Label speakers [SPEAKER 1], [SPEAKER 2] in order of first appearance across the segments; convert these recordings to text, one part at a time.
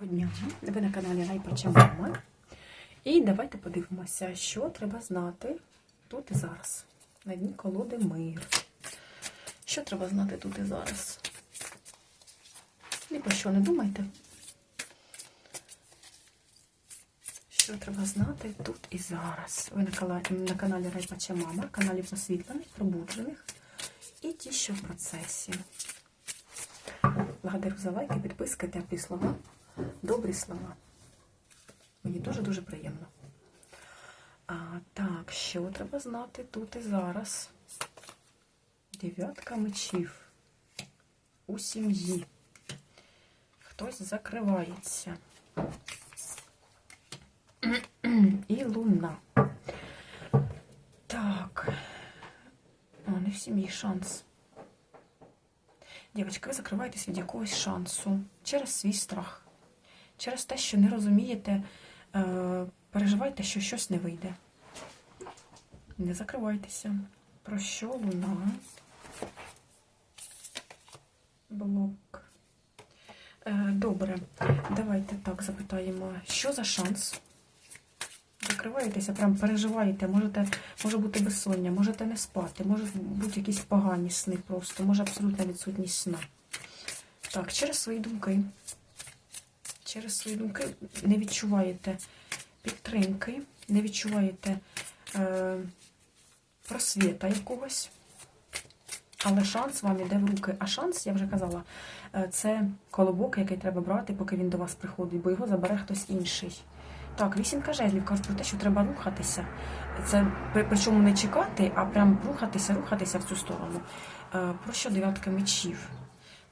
[SPEAKER 1] Дня. Ви на каналі Райпача Мама. І давайте подивимося, що треба знати тут і зараз. На дні колоди мир. Що треба знати тут і зараз? Ні про що не думайте. Що треба знати тут і зараз? Ви на каналі, на каналі Райпача Мама, каналі просвітлених, пробуджених і ті, що в процесі. Благодарю за лайки, підписки, теплі слова, добрі слова. Мені дуже-дуже приємно. А, так, що треба знати тут і зараз? Дев'ятка мечів у сім'ї. Хтось закривається. І луна. Так. А, не в сім'ї шанс. Дівчатки, ви закриваєтесь від якогось шансу через свій страх, через те, що не розумієте, е, переживаєте, що щось не вийде. Не закривайтеся. Про що луна? Блок. Е, добре, давайте так запитаємо, що за шанс? Закриваєтеся, прям переживаєте, можете, може бути безсоння, можете не спати, може бути якісь погані сни просто, може абсолютна відсутність сна. Так, через свої думки. Через свої думки не відчуваєте підтримки, не відчуваєте е, просвіта якогось. Але шанс вам іде в руки. А шанс, я вже казала, е, це колобок, який треба брати, поки він до вас приходить, бо його забере хтось інший. Так, вісімка жезлів кажуть про те, що треба рухатися. Це причому не чекати, а прям рухатися, рухатися в цю сторону. Е, Про що дев'ятка мечів?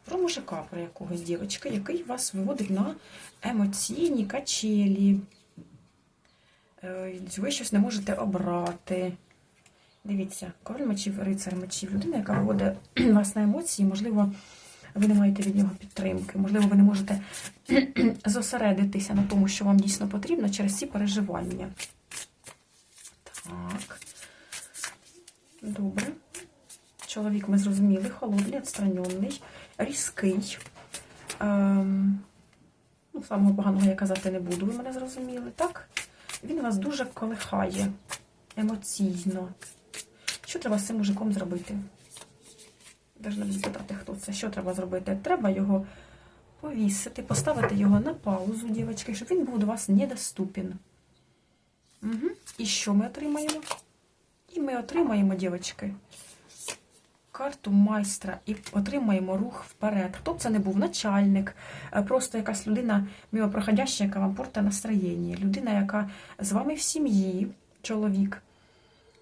[SPEAKER 1] Про мужика, про якогось дівчинка, який вас виводить на емоційні качелі. Е, Ви щось не можете обрати. Дивіться, король мечів, рицар мечів, людина, яка виводить вас на емоції, можливо, ви не маєте від нього підтримки, можливо, ви не можете зосередитися на тому, що вам дійсно потрібно через ці переживання. Так. Добре. Чоловік, ми зрозуміли, холодний, відстранений, різкий. Ем, ну, самого поганого я казати не буду, ви мене зрозуміли, так? Він вас дуже колихає емоційно. Що треба з цим мужиком зробити? Должна буду питати, хто це. Що треба зробити? Треба його повісити, поставити його на паузу, дівчатки, щоб він був до вас недоступен. Угу. І що ми отримаємо? І ми отримаємо, дівчатки, карту майстра і отримаємо рух вперед. Хто б це не був начальник, е, просто якась людина мимопроходяща, яка вам порта настроєння, людина, яка з вами в сім'ї, чоловік.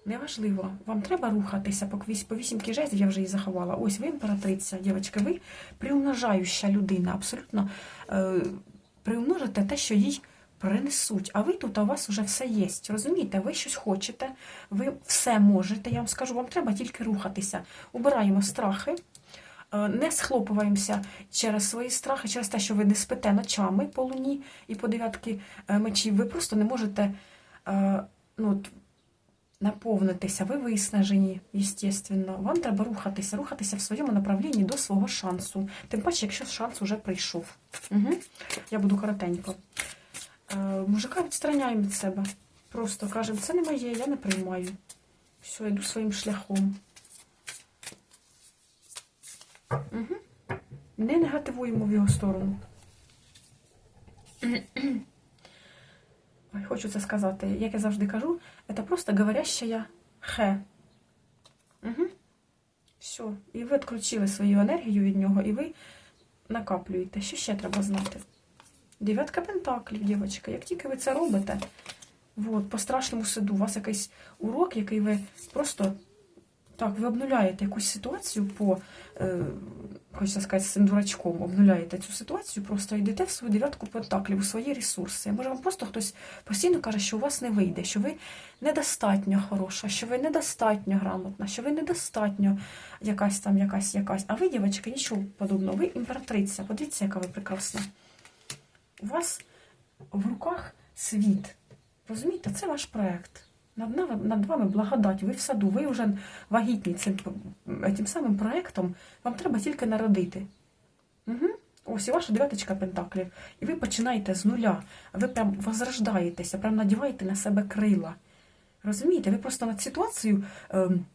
[SPEAKER 1] Неважливо, вам треба рухатися по, вісімки жезлів, я вже її заховала. Ось ви імператриця, дівчатка, ви приумножаюча людина, абсолютно е, приумножите те, що їй принесуть. А ви тут, а у вас вже все є. Розумієте, ви щось хочете, ви все можете. Я вам скажу, вам треба тільки рухатися. Убираємо страхи, е, не схлопуваємося через свої страхи, через те, що ви не спите ночами по луні і по дев'ятки е, мечів. Ви просто не можете. е, Ну, наповнитися, ви виснажені, естественно. Вам треба рухатися, рухатися в своєму направлінні до свого шансу. Тим паче, якщо шанс уже прийшов. Угу. Я буду коротенько. Е, мужика відстраняємо від себе. Просто кажемо, це не моє, я не приймаю. Все, йду своїм шляхом. Угу. Не негативуємо в його сторону. Ой, хочу це сказати. Як я завжди кажу, це просто говорящая хе. Угу. Все. І ви відключили свою енергію від нього, і ви накаплюєте. Що ще треба знати? Дев'ятка пентаклів, дівчатка. Як тільки ви це робите, от, по страшному суду, у вас якийсь урок, який ви просто так, ви обнуляєте якусь ситуацію по, е, хочеться сказати, з цим дурачком, обнуляєте цю ситуацію, просто йдете в свою дев'ятку пентаклів, у свої ресурси. Може, вам просто хтось постійно каже, що у вас не вийде, що ви недостатньо хороша, що ви недостатньо грамотна, що ви недостатньо якась там, якась, якась. А ви, дівчатка, нічого подобного. Ви імператриця. Подивіться, яка ви прекрасна. У вас в руках світ. Розумієте, це ваш проект. Над, над вами благодать, ви в саду, ви вже вагітні цим, цим самим проектом, вам треба тільки народити. Угу. Ось і ваша дев'яточка пентаклів. І ви починаєте з нуля. Ви прям возрождаєтеся, прям надіваєте на себе крила. Розумієте? Ви просто над ситуацією, ем,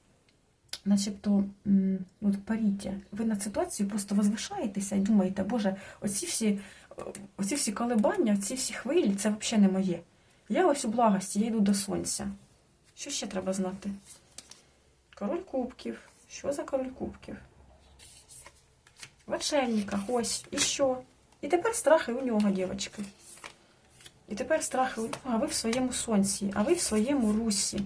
[SPEAKER 1] начебто, от паріття, ви над ситуацією просто возвишаєтеся і думаєте, Боже, оці всі, оці всі колебання, ці всі хвилі, це взагалі не моє. Я ось у благості, я йду до сонця. Що ще треба знати? Король кубків. Що за король кубків? В отшельниках, ось, і що? І тепер страхи у нього, дівчатки. І тепер страхи у нього, а ви в своєму сонці, а ви в своєму русі,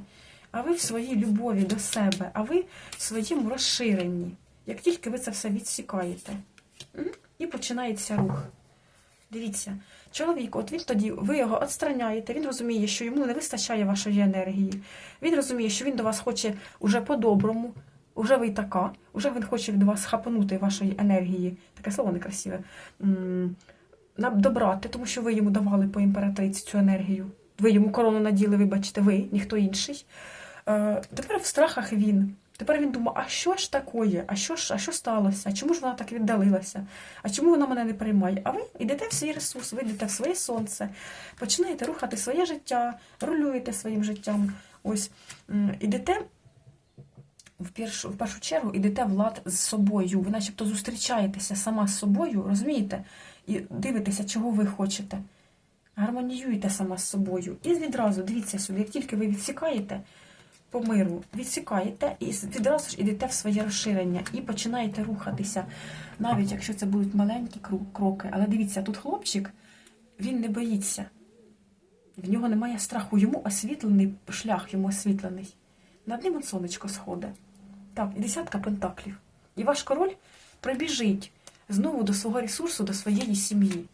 [SPEAKER 1] а ви в своїй любові до себе, а ви в своєму розширенні. Як тільки ви це все відсікаєте, і починається рух. Дивіться, чоловік, от він тоді, ви його відстраняєте, він розуміє, що йому не вистачає вашої енергії. Він розуміє, що він до вас хоче уже по-доброму, уже ви така, уже він хоче від вас хапанути вашої енергії. Таке слово некрасиве. Добрати, тому що ви йому давали по імператриці цю енергію. Ви йому корону наділи, вибачте, ви, ніхто інший. Е, тепер в страхах він. Тепер він думає, а що ж такое? А що ж, а що сталося? А чому ж вона так віддалилася? А чому вона мене не приймає? А ви йдете в свій ресурс, ви йдете в своє сонце, починаєте рухати своє життя, рулюєте своїм життям. Ось ідете в першу, в першу чергу йдете в лад з собою. Ви начебто зустрічаєтеся сама з собою, розумієте? І дивитеся, чого ви хочете. Гармоніюєте сама з собою. І відразу дивіться сюди, як тільки ви відсікаєте по миру, відсікаєте і відразу ж ідете в своє розширення і починаєте рухатися. Навіть якщо це будуть маленькі кроки. Але дивіться, тут хлопчик, він не боїться. В нього немає страху. Йому освітлений шлях, йому освітлений. Над ним от сонечко сходить. Так, і десятка пентаклів. І ваш король прибіжить знову до свого ресурсу, до своєї сім'ї.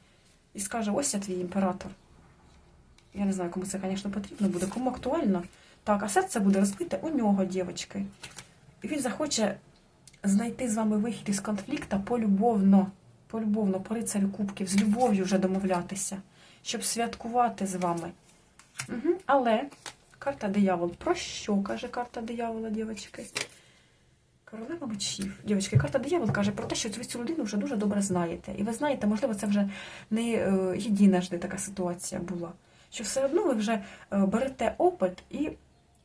[SPEAKER 1] І скаже: ось я твій імператор. Я не знаю, кому це, звісно, потрібно буде, кому актуально. Так, а серце буде розбите у нього, дівчатки. І він захоче знайти з вами вихід із конфлікту полюбовно, полюбовно, по рицарю кубків, з любов'ю вже домовлятися, щоб святкувати з вами. Угу. Але карта диявол. Про що каже карта диявола, дівчатки? Королева мечів. Дівчатки, карта диявол каже про те, що ви цю людину вже дуже добре знаєте. І ви знаєте, можливо, це вже не е, єдиножди така ситуація була. Що все одно ви вже е, берете опит і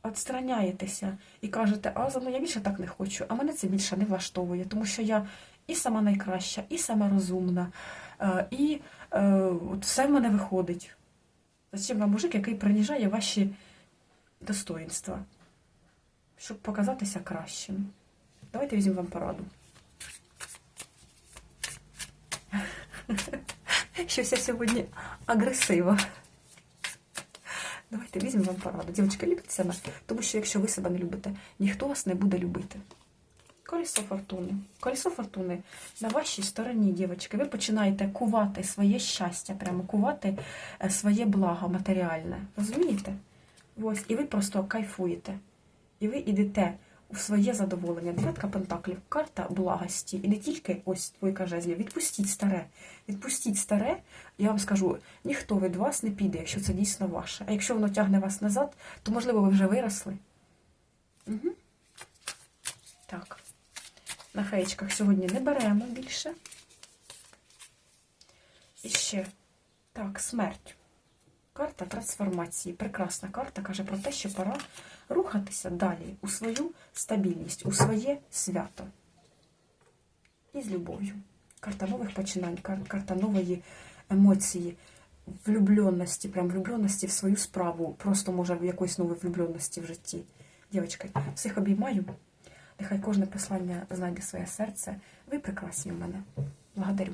[SPEAKER 1] відстраняєтеся, і кажете, а за мною я більше так не хочу, а мене це більше не влаштовує, тому що я і сама найкраща, і сама розумна, е, і е, от все в мене виходить. Зачем вам мужик, який приніжає ваші достоїнства, щоб показатися кращим? Давайте візьмемо вам пораду. Щось я сьогодні агресива. Давайте візьмемо вам пораду. Дівчатка, любіть себе, тому що якщо ви себе не любите, ніхто вас не буде любити. Колесо фортуни. Колесо фортуни на вашій стороні, дівчатки. Ви починаєте кувати своє щастя, прямо кувати е, своє благо матеріальне. Розумієте? Ось, і ви просто кайфуєте. І ви йдете у своє задоволення. Дев'ятка пентаклів, карта благості. І не тільки ось двойка жезлів. Відпустіть старе. Відпустіть старе, я вам скажу, ніхто від вас не піде, якщо це дійсно ваше. А якщо воно тягне вас назад, то можливо ви вже виросли. Угу. Так. На феєчках сьогодні не беремо більше. І ще. Так, смерть. Карта трансформації. Прекрасна карта каже про те, що пора рухатися далі у свою стабільність, у своє свято. І з любов'ю. Карта нових починань, карта нової емоції, влюбленості, прям влюбленості в свою справу, просто може в якоїсь нової влюбленості в житті. Дівчатки, всіх обіймаю. Нехай кожне послання знайде своє серце. Ви прекрасні в мене. Благодарю.